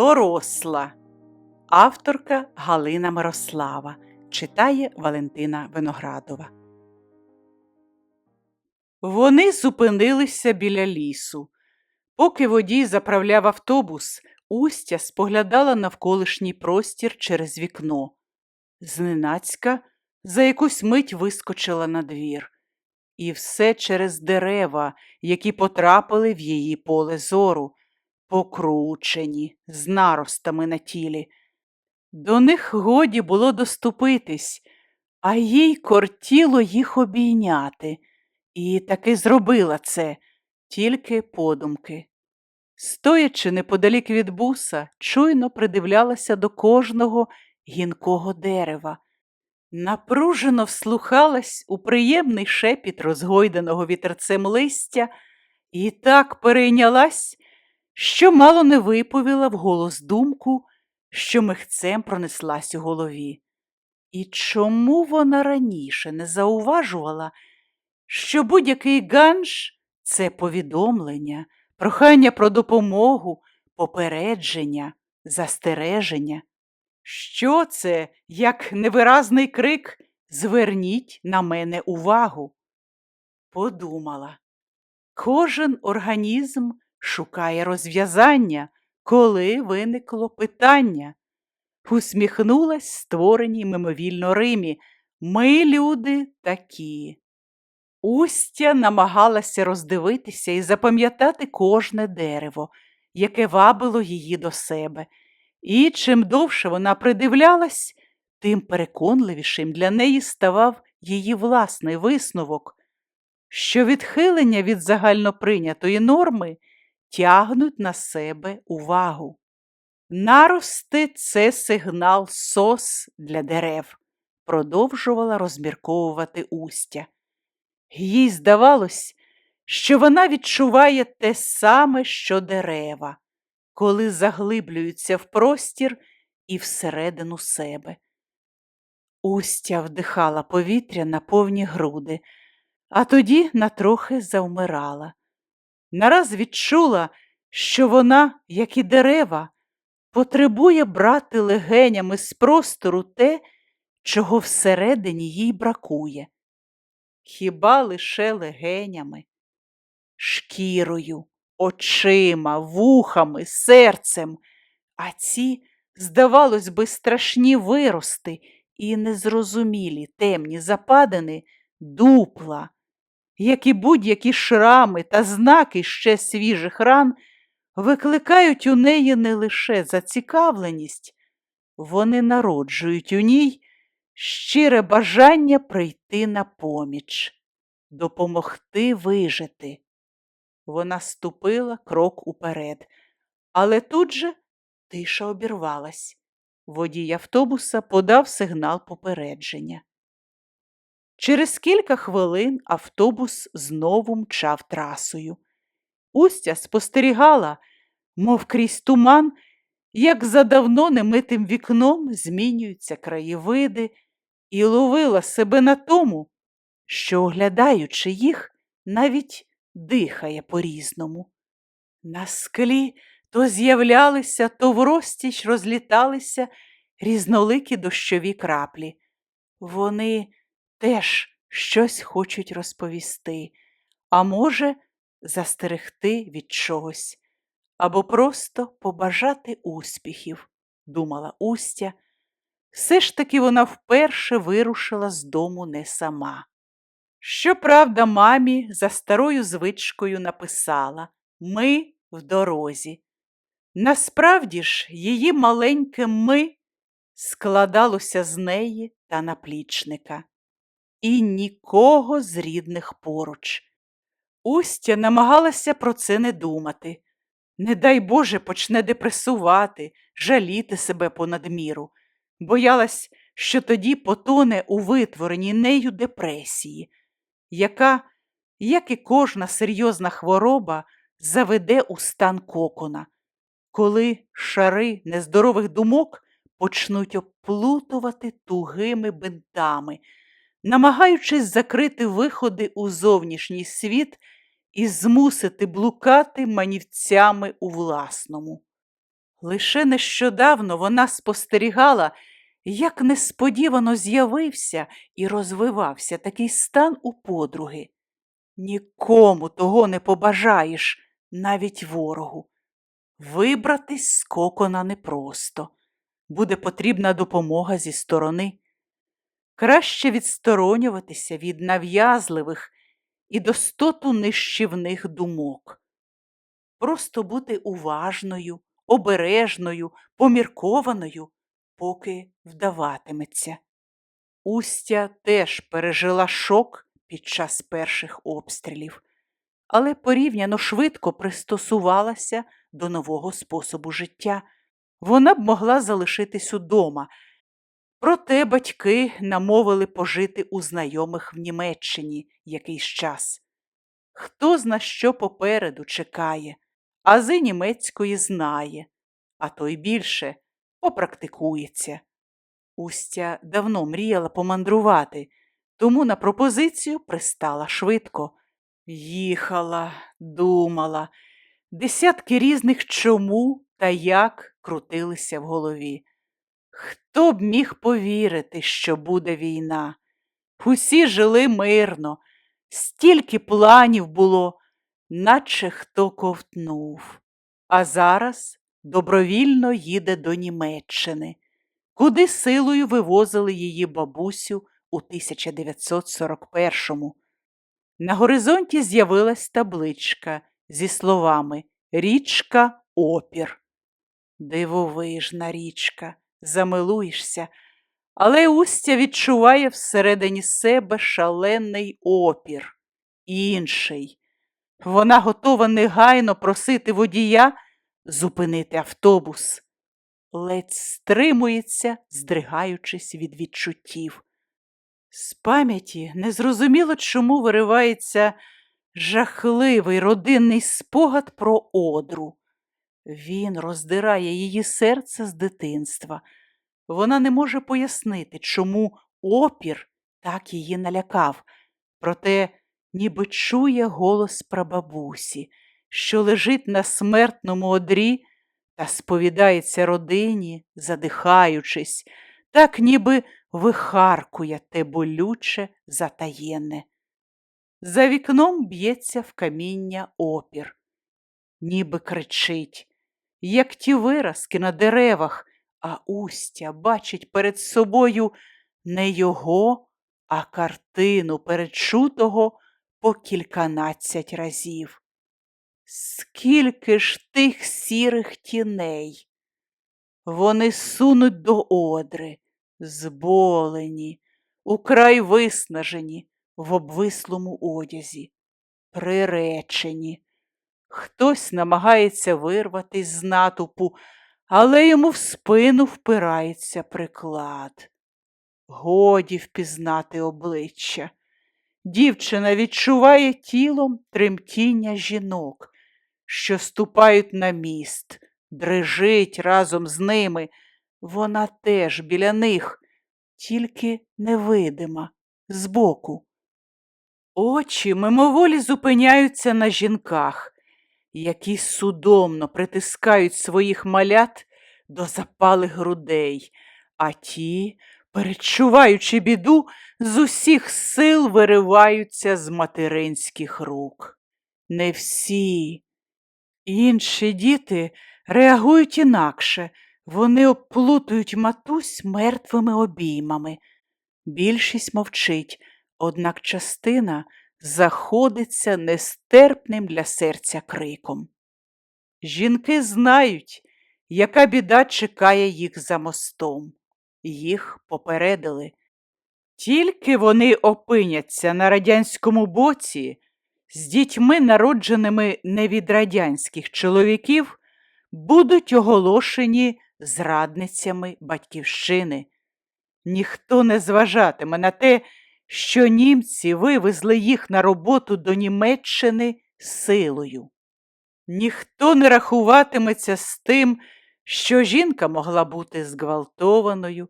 Доросла. Авторка Галина Мирослава. Читає Валентина Виноградова. Вони зупинилися біля лісу. Поки водій заправляв автобус, Устя споглядала навколишній простір через вікно. Зненацька за якусь мить вискочила на двір. І все через дерева, які потрапили в її поле зору, покручені, з наростами на тілі. До них годі було доступитись, а їй кортіло їх обійняти, і таки зробила це, тільки подумки. Стоячи неподалік від буса, чуйно придивлялася до кожного гінкого дерева, напружено вслухалась у приємний шепіт розгойданого вітерцем листя і так перейнялась, що мало не виповіла вголос думку, що михцем пронеслась у голові. І чому вона раніше не зауважувала, що будь-який ганж це повідомлення, прохання про допомогу, попередження, застереження? Що це, як невиразний крик Зверніть на мене увагу? Подумала, кожен організм шукає розв'язання, коли виникло питання. Усміхнулась створеній мимовільно Римі. Ми, люди, такі. Устя намагалася роздивитися і запам'ятати кожне дерево, яке вабило її до себе, і чим довше вона придивлялась, тим переконливішим для неї ставав її власний висновок, що відхилення від загальноприйнятої норми тягнуть на себе увагу. Нарости це сигнал сос для дерев, продовжувала розмірковувати Устя. Їй здавалось, що вона відчуває те саме, що дерева, коли заглиблюються в простір і всередину себе. Устя вдихала повітря на повні груди, а тоді натрохи завмирала. Нараз відчула, що вона, як і дерева, потребує брати легенями з простору те, чого всередині їй бракує. Хіба лише легенями, шкірою, очима, вухами, серцем, а ці, здавалось би, страшні вирости і незрозумілі темні западини дупла, як і будь-які шрами та знаки ще свіжих ран викликають у неї не лише зацікавленість, вони народжують у ній щире бажання прийти на поміч, допомогти вижити. Вона ступила крок уперед, але тут же тиша обірвалась. Водій автобуса подав сигнал попередження. Через кілька хвилин автобус знову мчав трасою. Устя спостерігала, мов крізь туман, як за давно немитим вікном змінюються краєвиди, і ловила себе на тому, що, оглядаючи їх, навіть дихає по-різному. На склі то з'являлися, то врозтіч розліталися різноликі дощові краплі. Вони теж щось хочуть розповісти, а може, застерегти від чогось, або просто побажати успіхів, думала Устя. Все ж таки вона вперше вирушила з дому не сама. Щоправда, мамі за старою звичкою написала Ми в дорозі. Насправді ж, її маленьке ми складалося з неї та наплічника, і нікого з рідних поруч. Устя намагалася про це не думати. Не дай Боже, почне депресувати, жаліти себе понад міру. Боялась, що тоді потоне у витвореній нею депресії, яка, як і кожна серйозна хвороба, заведе у стан кокона, коли шари нездорових думок почнуть оплутувати тугими бинтами, намагаючись закрити виходи у зовнішній світ і змусити блукати манівцями у власному. Лише нещодавно вона спостерігала, як несподівано з'явився і розвивався такий стан у подруги. Нікому того не побажаєш, навіть ворогу. Вибратись з кокона непросто. Буде потрібна допомога зі сторони. Краще відсторонюватися від нав'язливих і достоту нищівних думок. Просто бути уважною, обережною, поміркованою, поки вдаватиметься. Устя теж пережила шок під час перших обстрілів, але порівняно швидко пристосувалася до нового способу життя. Вона б могла залишитись удома, проте батьки намовили пожити у знайомих в Німеччині якийсь час. Хто зна що попереду чекає, ази німецької знає, а то й більше попрактикується. Устя давно мріяла помандрувати, тому на пропозицію пристала швидко. Їхала, думала, десятки різних чому та як крутилися в голові. Хто б міг повірити, що буде війна? Усі жили мирно, стільки планів було, наче хто ковтнув. А зараз добровільно їде до Німеччини, куди силою вивозили її бабусю у 1941-му. На горизонті з'явилась табличка зі словами Річка Опір. Дивовижна річка, замилуєшся, але Устя відчуває всередині себе шалений опір, інший. Вона готова негайно просити водія зупинити автобус. Ледь стримується, здригаючись від відчуттів. З пам'яті незрозуміло чому виривається жахливий родинний спогад про одру. Він роздирає її серце з дитинства. Вона не може пояснити, чому опір так її налякав, проте ніби чує голос прабабусі, що лежить на смертному одрі та сповідається родині, задихаючись, так ніби вихаркує те болюче затаєнне. За вікном б'ється в каміння опір, ніби кричить, як ті виразки на деревах, а Устя бачить перед собою не його, а картину перечутого по кільканадцять разів. Скільки ж тих сірих тіней? Вони сунуть до одри, зболені, украй виснажені в обвислому одязі, приречені. Хтось намагається вирватись з натовпу, але йому в спину впирається приклад. Годі впізнати обличчя. Дівчина відчуває тілом тремтіння жінок, що ступають на міст, дрижить разом з ними. Вона теж біля них, тільки невидима, збоку. Очі мимоволі зупиняються на жінках, які судомно притискають своїх малят до запалих грудей, а ті, перечуваючи біду, з усіх сил вириваються з материнських рук. Не всі. Інші діти реагують інакше, вони оплутують матусь мертвими обіймами. Більшість мовчить, однак частина заходиться нестерпним для серця криком. Жінки знають, яка біда чекає їх за мостом. Їх попередили. Тільки вони опиняться на радянському боці з дітьми, народженими не від радянських чоловіків, будуть оголошені зрадницями батьківщини. Ніхто не зважатиме на те, що німці вивезли їх на роботу до Німеччини силою. Ніхто не рахуватиметься з тим, що жінка могла бути зґвалтованою,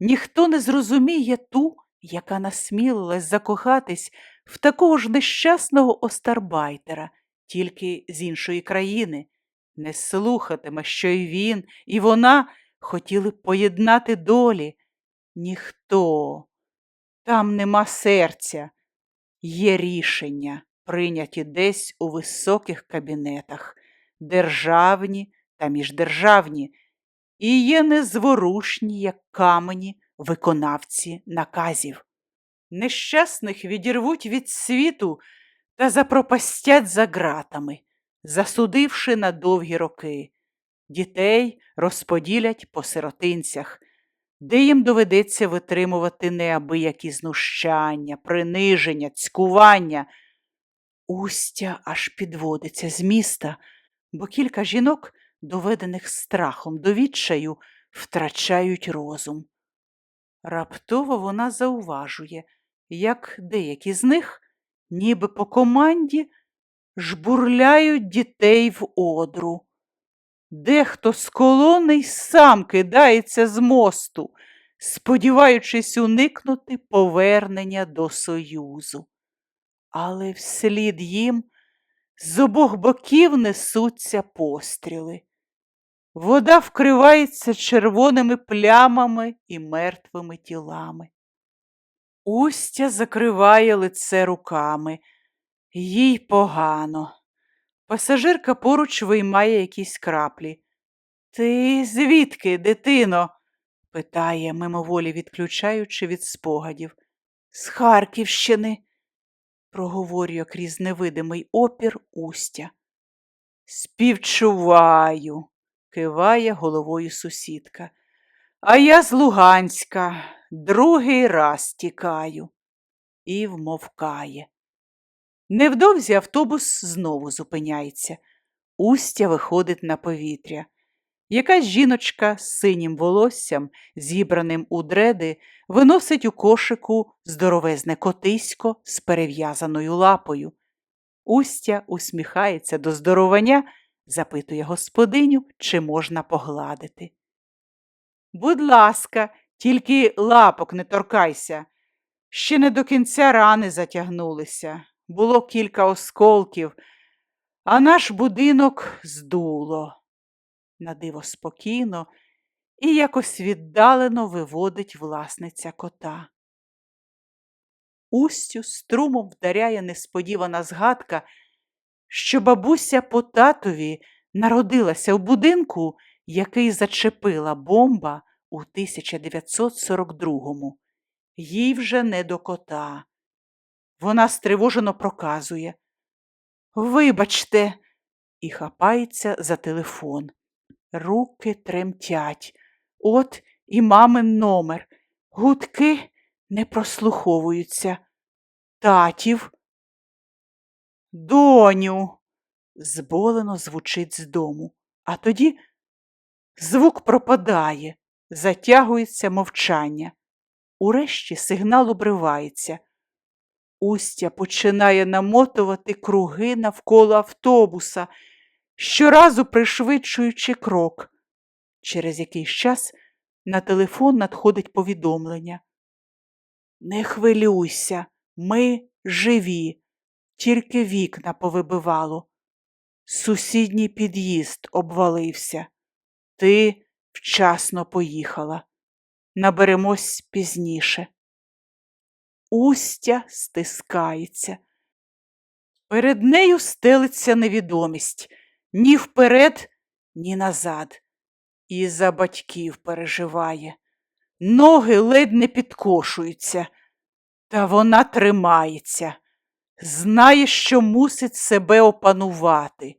ніхто не зрозуміє ту, яка насмілилась закохатись в такого ж нещасного остарбайтера, тільки з іншої країни. не слухатиме, що й він, і вона хотіли поєднати долі. Ніхто, там нема серця, є рішення, прийняті десь у високих кабінетах, державні та міждержавні, і є незворушні, як камені, виконавці наказів. Нещасних відірвуть від світу та запропастять за ґратами, засудивши на довгі роки. Дітей розподілять по сиротинцях, де їм доведеться витримувати неабиякі знущання, приниження, цькування. Устя аж підводиться з міста, бо кілька жінок, доведених страхом до відчаю, втрачають розум. Раптово вона зауважує, як деякі з них, ніби по команді, жбурляють дітей в одру. Дехто з колони сам кидається з мосту, сподіваючись уникнути повернення до Союзу. Але вслід їм з обох боків несуться постріли. Вода вкривається червоними плямами і мертвими тілами. Устя закриває лице руками. Їй погано. Пасажирка поруч виймає якісь краплі. Ти звідки, дитино? питає, мимоволі відключаючи від спогадів. З Харківщини, проговорює крізь невидимий опір Устя. Співчуваю, киває головою сусідка. А я з Луганська другий раз тікаю і вмовкає. Невдовзі автобус знову зупиняється. Устя виходить на повітря. Якась жіночка з синім волоссям, зібраним у дреди, виносить у кошику здоровезне котисько з перев'язаною лапою. Устя усміхається до здоровання, запитує господиню, чи можна погладити. Будь ласка, тільки лапок не торкайся. Ще не до кінця рани затягнулися. Було кілька осколків, а наш будинок здуло. Надиво спокійно і якось віддалено виводить власниця кота. Устю струмом вдаряє несподівана згадка, що бабуся по татові народилася в будинку, який зачепила бомба у 1942-му. Їй вже не до кота. Вона стривожено проказує. Вибачте, і хапається за телефон. Руки тремтять. От і мамин номер. Гудки не прослуховуються. Татів. Доню. зболено звучить з дому, а тоді звук пропадає, затягується мовчання. Урешті сигнал обривається. Устя починає намотувати круги навколо автобуса, щоразу пришвидшуючи крок. Через якийсь час на телефон надходить повідомлення. Не хвилюйся, ми живі, тільки вікна повибивало. Сусідній під'їзд обвалився. Ти вчасно поїхала. Наберемось пізніше. Устя стискається. Перед нею стелиться невідомість ні вперед, ні назад. І за батьків переживає. Ноги ледь не підкошуються, та вона тримається, знає, що мусить себе опанувати,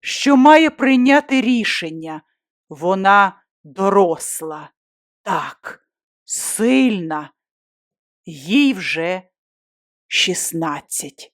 що має прийняти рішення. Вона доросла, так, сильна, їй вже шістнадцять.